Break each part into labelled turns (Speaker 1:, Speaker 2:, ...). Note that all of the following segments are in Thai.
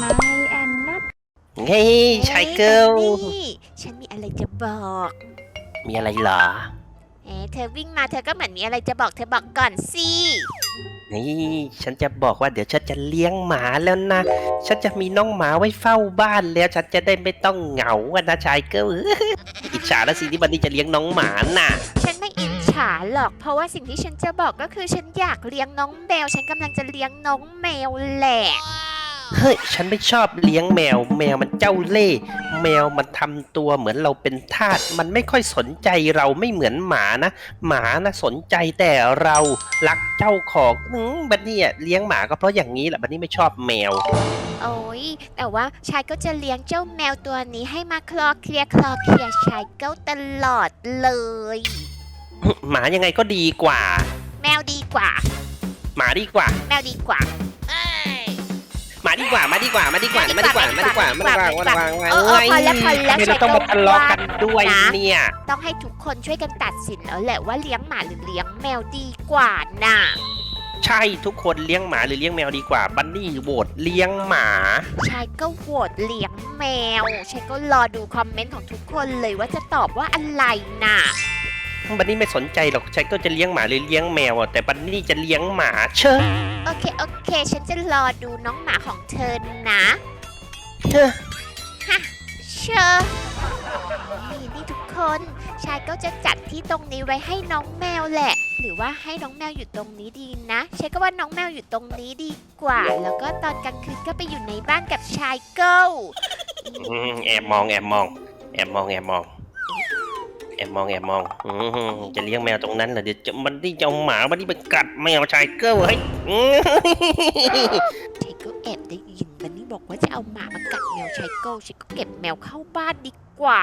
Speaker 1: My and not
Speaker 2: เฮ้ยชายเกิล
Speaker 3: นี่ฉันมีอะไรจะบอก
Speaker 2: มีอะไรเหรอ
Speaker 3: เอ๊ะเธอวิ่งมาเธอก็เหมือนมีอะไรจะบอกเธอบอกก่อนสิ
Speaker 2: นี่ฉันจะบอกว่าเดี๋ยวฉันจะเลี้ยงหมาแล้วนะ ฉันจะมีน้องหมาไว้เฝ้าบ้านแล้วฉันจะได้ไม่ต้องเหงาอะนะชายเกิล อิจฉาแล้วสิที่บันนี้จะเลี้ยงน้องหมาน่ะ
Speaker 3: ฉันไม่อิจฉาหรอก เพราะว่าสิ่งที่ฉันจะบอกก็คือฉันอยากเลี้ยงน้องแมว ฉันกำลังจะเลี้ยงน้องแมวแหละ
Speaker 2: เฮ้ย ฉันไม่ชอบเลี้ยงแมว แมวมันเจ้าเล่ห์แมวมันทำตัวเหมือนเราเป็นทาส มันไม่ค่อยสนใจเราไม่เหมือนหมานะ หมานะสนใจแต่เรารักเจ้าของอืมบันนี่อะเลี้ยงหมาก็เพราะอย่างนี้แหละบันนี่ไม่ชอบแมว
Speaker 3: โอ้ยแต่ว่าชายก็จะเลี้ยงเจ้าแมวตัวนี้ให้มาคลอเคลียร์คลอเคลียร์ชายเก้าตลอดเลย
Speaker 2: หมายังไงก็ดีกว่า
Speaker 3: แมวดีกว่า
Speaker 2: หมาดีกว่า
Speaker 3: แมวดีกว่า
Speaker 2: หมา ดีกว่า มาดีกว่า มาดีกว่า มาดีกว่า มาดีกว่า มาดีกว่ามาดีกว่า
Speaker 3: เออเออพอแล้วพอแล้ว
Speaker 2: ไม่เราต้องมาทะเลาะกันด้วย
Speaker 3: นะ
Speaker 2: เนี่ย
Speaker 3: ต้องให้ทุกคนช่วยกันตัดสินแล้วแหละว่าเลี้ยงหมาหรือเลี้ยงแมวดีกว่าน่ะ
Speaker 2: ใช่ทุกคนเลี้ยงหมาหรือเลี้ยงแมวดีกว่า บันนี่โหวตเลี้ยงหมา
Speaker 3: ชายก็โหวตเลี้ยงแมวชายก็รอดูคอมเมนต์ของทุกคนเลยว่าจะตอบว่าอะไรน่ะ
Speaker 2: บันนี่ไม่สนใจหรอกใช้ก็จะเลี้ยงหมาหรือเลี้ยงแมวอะแต่บันนี่จะเลี้ยงหมาเชอะ
Speaker 3: โอเค โอเค ฉันจะรอดูน้องหมาของเธอนะ
Speaker 2: เชอะ
Speaker 3: เชอนี่นี่ทุกคนชายก็จะจัดที่ตรงนี้ไว้ให้น้องแมวแหละ หรือว่าให้น้องแมวอยู่ตรงนี้ดีนะชายก็ว่าน้องแมวอยู่ตรงนี้ดีกว่า แล้วก็ตอนกลางคืนก็ไปอยู่ในบ้านกับชายเก้า
Speaker 2: อืมแอบมองแอบมอง แอบมองแอบมองแอบมองแอบมองอืมจะเลี้ยงแมวตรงนั้นเหรอเดี๋ยวจะมันนี่จะเอาหมาบันนี่ไปกัดแมวชายเกิลเฮ้ยอืม
Speaker 3: ชายก็แอบได้ยินวันนี้บอกว่าจะเอาหมามากัดแมวชายเก้าชายก็เก็บแมวเข้าบ้านดีกว่า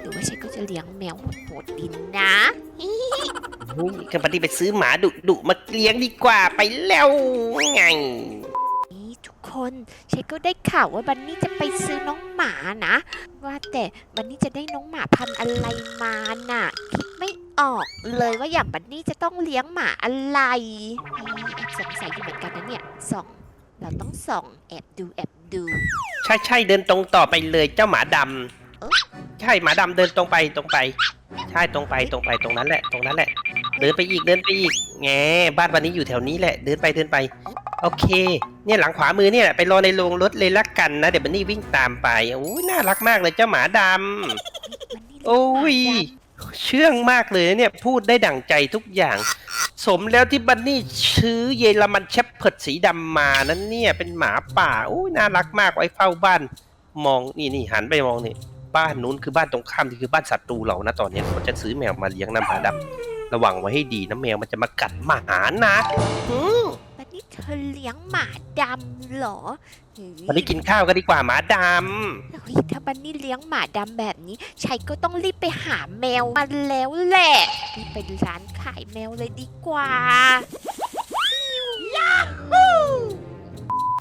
Speaker 3: หรือว่าชายก็จะเลี้ยงแมวโหดๆดินนะ
Speaker 2: อุ๊ยกันบันนี่ไปซื้อหมาดุดุๆมาเลี้ยงดีกว่าไปแล้วไง
Speaker 3: นี่ทุก คนชายก็ได้ข่าวว่าบันนี่จะไปซื้อน้องหมานะ ว่าแต่บันนี่จะได้น้องหมาพันธุ์อะไรมาน่ะ คิดไม่ออกเลยว่าอย่างบันนี่จะต้องเลี้ยงหมาอะไรอืมแอบสงสัยอยู่เหมือนกันนะเนี่ยส่องเราต้องส่องแอบดูแอบดู
Speaker 2: ใช่ใช่เดินตรงต่อไปเลยเจ้าหมาดำ
Speaker 3: เอ๊ะ
Speaker 2: ใช่หมาดำเดินตรงไปตรงไป ใช่ตรงไปตรงไปตรงนั้นแหละ ตรงนั้นแหละ เดินไปอีกเดินไปอีกแงบ้านวันนี้อยู่แถวนี้แหละ เดินไปเดินไป โอเค เนี่ยหลังขวามือเนี่ยไปรอในโรงรถเลยละกันนะ เดี๋ยวบันนี่วิ่งตามไปโอ้ยน่ารักมากเลยเจ้าหมาดำโอ้
Speaker 3: ย
Speaker 2: เชื่องมากเลยเนี่ยพูดได้ดั่งใจทุกอย่าง สมแล้วที่บันนี่ชื่อเยอรมันเชฟเพิร์ดสีดำมานั้นเนี่ยเป็นหมาป่าโอ้ยน่ารักมากไว้เฝ้าบ้าน มองนี่นี่หันไปมองนี่บ้านนู้นคือบ้านตรงข้ามที่คือบ้านศัตรูเรานะตอนนี้เขาจะซื้อแมวมาเลี้ยงน้ำหมาดำระวังไว้ให้ดีนะแมวมันจะมากัดหมานะอื
Speaker 3: นนี่เธอเลี้ยงหมาดำเหรอเฮ้ย
Speaker 2: วันนี้กินข้าวกันดีกว่าหมาด
Speaker 3: เฮ้ยถ้าบันนี่เลี้ยงหมาดำแบบนี้ชัยก็ต้องรีบไปหาแมวมาแล้วแหละรีบไปร้านขายแมวเลยดีกว่ายาฮู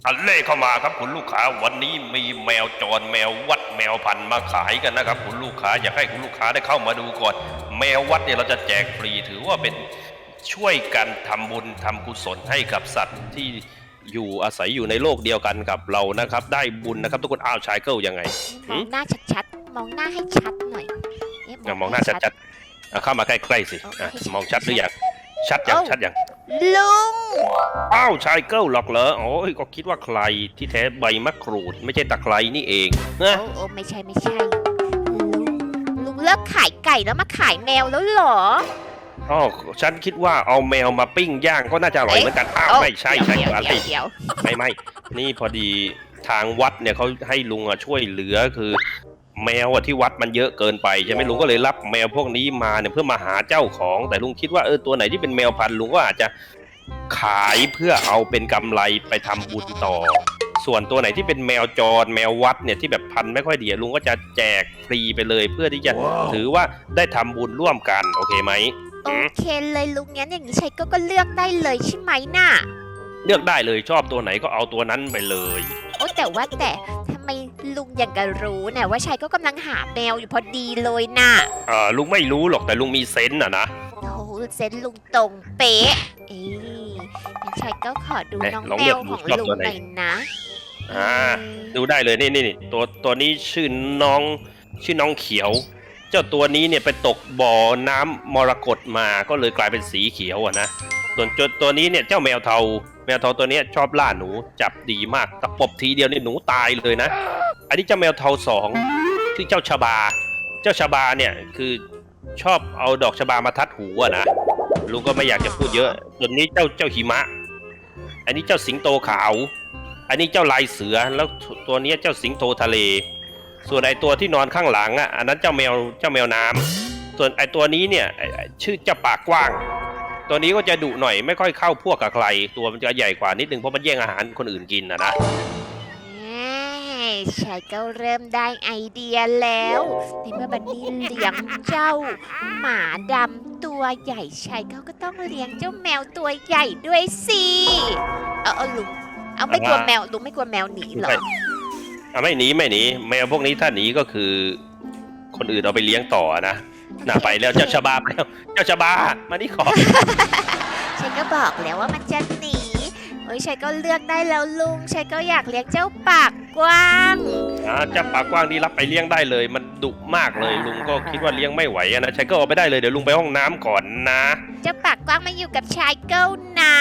Speaker 4: อันเล่เข้ามาครับคุณลูกค้าวันนี้มีแมวจรแมววัดแมวพันธุ์มาขายกันนะครับ คุณลูกค้าอยากให้คุณลูกค้าได้เข้ามาดูก่อน แมววัดเนี่ยเราจะแจกฟรีถือว่าเป็น ช่วยกันทำบุญทำกุศลให้กับสัตว์ที่อยู่อาศัยอยู่ในโลกเดียวกันกับเรานะครับ ได้บุญนะครับทุกคนอ้าวชายเกิลยังไง
Speaker 3: มองหน้าชัดๆมองหน้าให้ชัดหน่อยเะ
Speaker 4: อะมองหน้าชัดๆอะเข้ามาใกล้ๆสิอะมองชัดหรือยังชัดยังชัดยัง
Speaker 3: ๆลุง
Speaker 4: อ้าวชายเกิลหรอกเหรอโอ้ยก็คิดว่าใครที่แท้ใบมะกรูด ไม่ใช่ตะไคร้นี่เองนะ
Speaker 3: โอ้โอ้ไม่ใช่ไม่ใช่ลุงลุงเลิกขายไก่แล้วมาขายแมวแล้วเหรอ
Speaker 4: อ๋อฉันคิดว่าเอาแมวมาปิ้งย่างก็น่าจะอร่อย
Speaker 3: เอ๊ะ
Speaker 4: เหมือนกันอ้าว
Speaker 3: เอ้า
Speaker 4: ไม่ใช่ใช่
Speaker 3: เดี๋ยว
Speaker 4: อะไร
Speaker 3: เดี๋ยวเดี๋ยว
Speaker 4: ไม่ไม่นี่พอดีทางวัดเนี่ยเขาให้ลุงอะช่วยเหลือคือ แมวอะที่วัดมันเยอะเกินไปใช่ไหมลุงก็เลยรับแมวพวกนี้มาเนี่ยเพื่อมาหาเจ้าของ แต่ลุงคิดว่าเออตัวไหนที่เป็นแมวพันธุ์ลุงก็อาจจะขายเพื่อเอาเป็นกำไรไปทำบุญต่อ ส่วนตัวไหนที่เป็นแมวจรแมววัดเนี่ยที่แบบพันธุ์ไม่ค่อยดีอะลุงก็จะแจกฟรีไปเลย เพื่อที่จะถือว่าได้ทำบุญร่วมกันโอเคไหม
Speaker 3: โอเคเลยลุงงั้นอย่างนี้ชัยก็ก็เลือกได้เลยใช่ไหมน่ะ
Speaker 4: เลือกได้เลยชอบตัวไหนก็เอาตัวนั้นไปเลย
Speaker 3: โอ้แต่ว่าแต่ทำไมลุงอย่างกับรู้เนี่ยว่าชัยก็กำลังหาแมวอยู่พอดีเลยน่ะ
Speaker 4: อ่าลุงไม่รู้หรอกแต่ลุงมีเซนส์อะนะ
Speaker 3: โอ้โหเซนส์ลุงตรงเป๊ะเอ้ยงั้นชัยก็ขอดู
Speaker 4: เอ๊ะ
Speaker 3: น้อง
Speaker 4: ลอง
Speaker 3: แม
Speaker 4: เลือก
Speaker 3: ว
Speaker 4: ดู
Speaker 3: ของ
Speaker 4: ชอบ
Speaker 3: ลุง
Speaker 4: ตัวไหน
Speaker 3: หน่อยนะ
Speaker 4: อ่าดูได้เลยนี่นี่นี่ตัวตัวนี้ชื่อน้อง ชื่อน้องเขียว เจ้าตัวนี้เนี่ยไปตกบ่อน้ำมรกตมาก็เลยกลายเป็นสีเขียวอะนะส่วนตัวตัวนี้เนี่ยเจ้าแมวเทา แมวเทาตัวนี้ชอบล่าหนูจับดีมากตะปบทีเดียวนี่หนูตายเลยนะ อันนี้เจ้าแมวเทาสองชื่อเจ้าชบา เจ้าชบาเนี่ยคือชอบเอาดอกชบามาทัดหูอะนะลุงก็ไม่อยากจะพูดเยอะส่วนนี้เจ้าเจ้าหิมะ อันนี้เจ้าสิงโตขาว อันนี้เจ้าลายเสือแล้วตัวนี้เจ้าสิงโตทะเล ส่วนไอตัวที่นอนข้างหลังอะอันนั้นเจ้าแมวเจ้าแมวน้ำส่วนไอตัวนี้เนี่ยไอ้ไอ้ชื่อเจ้าปากกว้าง ตัวนี้ก็จะดุหน่อยไม่ค่อยเข้าพวกกับใคร ตัวมันจะใหญ่กว่านิดนึงเพราะมันแย่งอาหารคนอื่นกินนะนะ
Speaker 3: ชายก็เริ่มได้ไอเดียแล้วในเมื่อบันนี่เลี้ยงเจ้า หมาดำตัวใหญ่ชายเขาก็ต้องเลี้ยงเจ้าแมวตัวใหญ่ด้วยสิ เอาเอาลุง เอาไม่กลัวแมวลุงไม่กลัวแมวหนีเหรอ
Speaker 4: ไม่ อะไม่หนีไม่หนีแมวพวกนี้ถ้าหนีก็คือ คนอื่นเอาไปเลี้ยงต่อนะน่าไปแล้วเจ้าชบาไปแล้วเจ้าชบามานี่ขอ
Speaker 3: ฉันก็บอกแล้วว่ามันจะหนีโอ้ยชายก็เลือกได้แล้วลุงชายก็อยากเลี้ยงเจ้าปากกว้าง
Speaker 4: อ่าเจ้าปากกว้างนี่รับไปเลี้ยงได้เลย มันดุมากเลยลุงก็คิดว่าเลี้ยงไม่ไหวอะนะใช้ก็เอาไปได้เลยเดี๋ยวลุงไปห้องน้ำก่อนนะ
Speaker 3: เจ้าปากกว้างมาอยู่กับชายเกิลนะ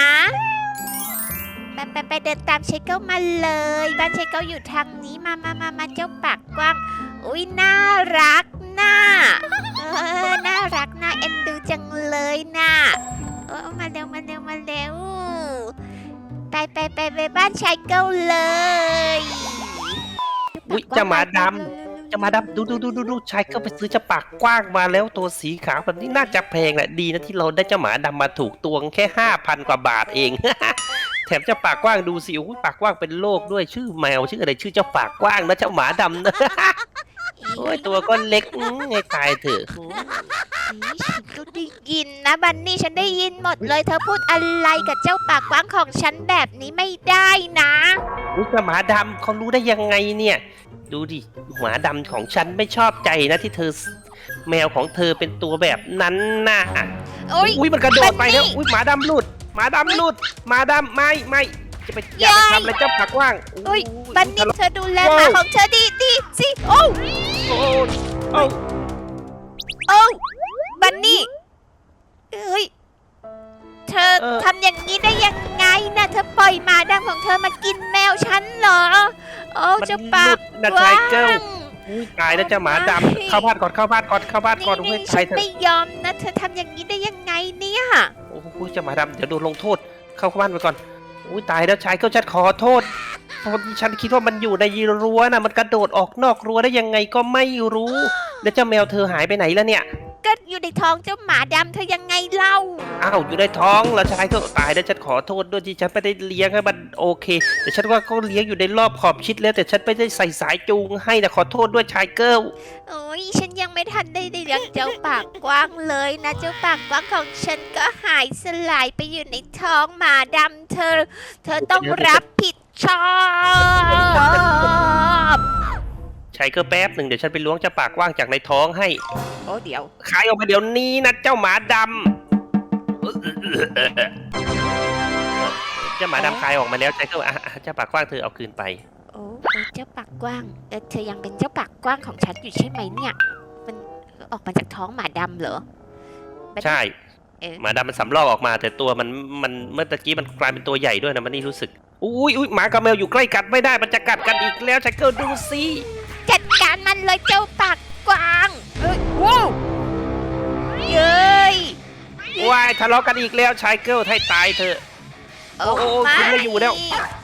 Speaker 3: ไปไปไปเดินตามเชเกิลมาเลย บ้านเชเกิลอยู่ทางนี้มามามามาเจ้าปากกว้าง อุ้ยน่ารักน่าเออน่ารักน่าเอ็นดูจังเลยน่ะเออมาเร็วมาเร็วมาเร็วไปไปไปไปบ้านชายเกิลเลย
Speaker 2: อุ๊ยเจ้าหมาดำจะมาดับดูดูดูดูดูชายก็ไปซื้อเจ้าปากกว้างมาแล้วตัวสีขาวแบบนี้น่าจะแพงแหละดีนะที่เราได้เจ้าหมาดำมาถูกตวงแค่ห้าพันกว่าบาทเอง แถมเจ้าปากกว้างดูสิโอ้ยปากกว้างเป็นโรคด้วยชื่อแมวชื่ออะไรชื่อเจ้าปากกว้างนะเจ้าหมาดำนะ โอ้ยตัวก็เล็กอื้อไงตายเถอะ
Speaker 3: นี่ฉันก็ได้ยินนะบันนี่ฉันได้ยินหมดเลย เธอพูดอะไรกับเจ้าปากกว้างของฉันแบบนี้ไม่ได้นะ
Speaker 2: อุ๊ยเจ้าหมาดำเขารู้ได้ยังไงเนี่ย ดูดิหมาดำของฉันไม่ชอบใจนะที่เธอ แมวของเธอเป็นตัวแบบนั้นน่ะ
Speaker 3: โอ้ย
Speaker 2: อุ้ยมันกระโดดไปแล้ว
Speaker 3: บันนี่
Speaker 2: อุ้ยหมาดำหลุด หมาดำหลุดหมาดำไม่ไม่จะไปอย่าไปทำอะไรเจ้าปากกว้าง
Speaker 3: โอ้ย
Speaker 2: อุ้ย
Speaker 3: บันนี่
Speaker 2: ทะเลาะ
Speaker 3: เธอดูแลหมาของเธอดีดีสิโอ้
Speaker 2: โอ้โอ้
Speaker 3: โอ้บันนี่เอ้ยเธอทำอย่างนี้ได้ยังไงนะเธอปล่อยหมาดำของเธอมากินแมวฉันเหรอโอ้
Speaker 2: มัน
Speaker 3: เจ้า
Speaker 2: ห
Speaker 3: ปา
Speaker 2: ลุ
Speaker 3: ก
Speaker 2: ดนะ
Speaker 3: กว้า
Speaker 2: ชายเกิล
Speaker 3: ง
Speaker 2: อุ้ยตายแล้วเจ้าหมาด
Speaker 3: ไม่ำ
Speaker 2: เข้าบ้านก่อนเข้าบ้านก่อนเข้าบ้านก่อน
Speaker 3: นี่
Speaker 2: อุ้ย
Speaker 3: นี่
Speaker 2: ตาย
Speaker 3: ฉัน
Speaker 2: เถอะ
Speaker 3: ไม่ยอมนะเธอทำอย่างนี้ได้ยังไงเนี่ย
Speaker 2: โอ้โหเจ้าหมาดำเดี๋ยวโดนลงโทษ เข้าบ้านไปก่อนอุ้ยตายแล้วชายเกิลฉันขอโทษตอนที่ฉันคิดว่ามันอยู่ในรั้วนะมันกระโดดออกนอกรั้วได้ยังไงก็ไม่รู้ แล้วเจ้าแมวเธอหายไปไหนแล้วเนี่ย
Speaker 3: ก็อยู่ในท้องเจ้าหมาดำเธอยังไงเล่า
Speaker 2: อ้าวอยู่ในท้องแล้วชายก็ตายแล้วฉันขอโทษด้วยที่ฉันไม่ได้เลี้ยงให้มันโอเค แต่ฉันว่าเขาเลี้ยงอยู่ในรอบขอบชิดแล้วแต่ฉันไม่ได้ใส่สายจูงให้นะขอโทษด้วยชายเกิล
Speaker 3: โอ้ยฉันยังไม่ ทันได้ได้เลี้ยงเจ้าปากกว้างเลยนะ เจ้าปากกว้างของฉันก็หายสลายไปอยู่ในท้องหมาดำเธอ เธอต้องรับผิดชอบ
Speaker 2: ชายเกิลแป๊บหนึ่งเดี๋ยวฉันไปล้วงเจ้าปากกว้างจากในท้องให้
Speaker 3: โอ้เดี๋ยว
Speaker 2: ขายออกมาเดี๋ยวนี้นะเจ้าหมาดำเจ้าหมาดำคายออกมาแล้วชายเกิลอะอะเจ้าปากกว้างเธอเอาคืนไป
Speaker 3: โอ้เออเจ้าปากกว้างเออเธอยังเป็นเจ้าปากกว้างของฉันอยู่ใช่ไหมเนี่ยมัน ออกมาจากท้องหมาดำเหรอ
Speaker 2: ใช่
Speaker 3: เออ
Speaker 2: หมาดำมันสำลอกออกมา แต่ตัวมันมันเมื่อตะกี้มันกลายเป็นตัวใหญ่ด้วยนะมันนี่รู้สึกอุ้ยอุ้ยหมากับแมวอยู่ใกล้กัดไม่ได้มันจะกัดกันอีกแล้วชายเกิลดูสิ
Speaker 3: จัดการมันเลยเจ้าปากกว้างเอ้ยว้าวเย้ย
Speaker 2: ว้ายทะเลาะกันอีกแล้วชายเกิลให้ตายเถอะ โอ้โอ้คุณไม่อยู่แล้ว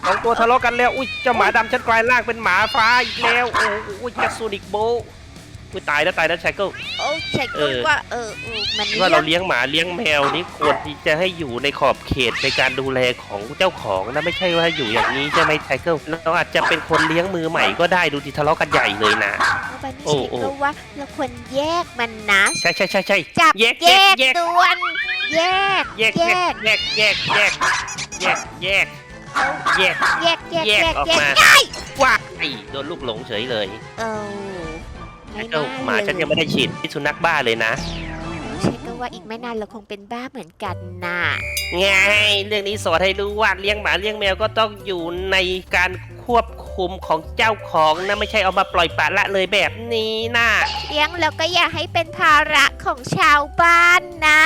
Speaker 2: สองตัวทะเลาะกันแล้วอุ้ยเจ้าหมาดำฉันกลายร่างเป็นหมาฟ้าอีกแล้วโอ้โหอุ้ยจะสูนิกโบะ อุ้ยตายแล้วตายแล้วชายเกิล
Speaker 3: โอ้ใช่
Speaker 2: เอ
Speaker 3: ก็
Speaker 2: อ
Speaker 3: ว่าเออเออมัน
Speaker 2: ว่าเรา
Speaker 3: เลี้ยง
Speaker 2: เลี้ยงหมาเลี้ยงแมวนี่ควรที่จะให้อยู่ในขอบเขตในการดูแลของเจ้าของนะไม่ใช่ว่าอยู่อย่างนี้ใช่ไหมไทเกิลเราอาจจะเป็นคนเลี้ยงมือใหม่ก็ได้ดูที่ทะเลาะกันใหญ่เลยนะ
Speaker 3: บันนี่
Speaker 2: โอ้
Speaker 3: ใช่
Speaker 2: โอ้
Speaker 3: ก็ว่าเราควรแยกมันนะ
Speaker 2: ใช่ใช่ใช่ใช่
Speaker 3: จับ
Speaker 2: แยก
Speaker 3: แย
Speaker 2: แยก
Speaker 3: ก
Speaker 2: แยก
Speaker 3: ด่วนแยก
Speaker 2: แยกแยกแยกแยกแยกแยกแยกแยก
Speaker 3: แยกแยก
Speaker 2: แย
Speaker 3: แย
Speaker 2: ก
Speaker 3: ก
Speaker 2: ออก
Speaker 3: แยก
Speaker 2: มา
Speaker 3: ง่าย
Speaker 2: ว้ายโดนลูกหลงเฉยเลย
Speaker 3: เออ ไม่
Speaker 2: ไทเกิล
Speaker 3: น่า
Speaker 2: หมาฉันยังไม่ได้ฉีดพิษสุนัขบ้าเลยนะ
Speaker 3: ใช่ก็ว่าอีกไม่นานเราคงเป็นบ้าเหมือนกันน่ะ
Speaker 2: ไงเรื่องนี้สอนให้รู้ว่าเลี้ยงหมาเลี้ยงแมวก็ต้องอยู่ในการควบคุภูมิของเจ้าของนะไม่ใช่เอามาปล่อยปละละเลยแบบนี้นะ
Speaker 3: เลี้ยงแล้วก็อย่าให้เป็นภาระของชาวบ้านนะ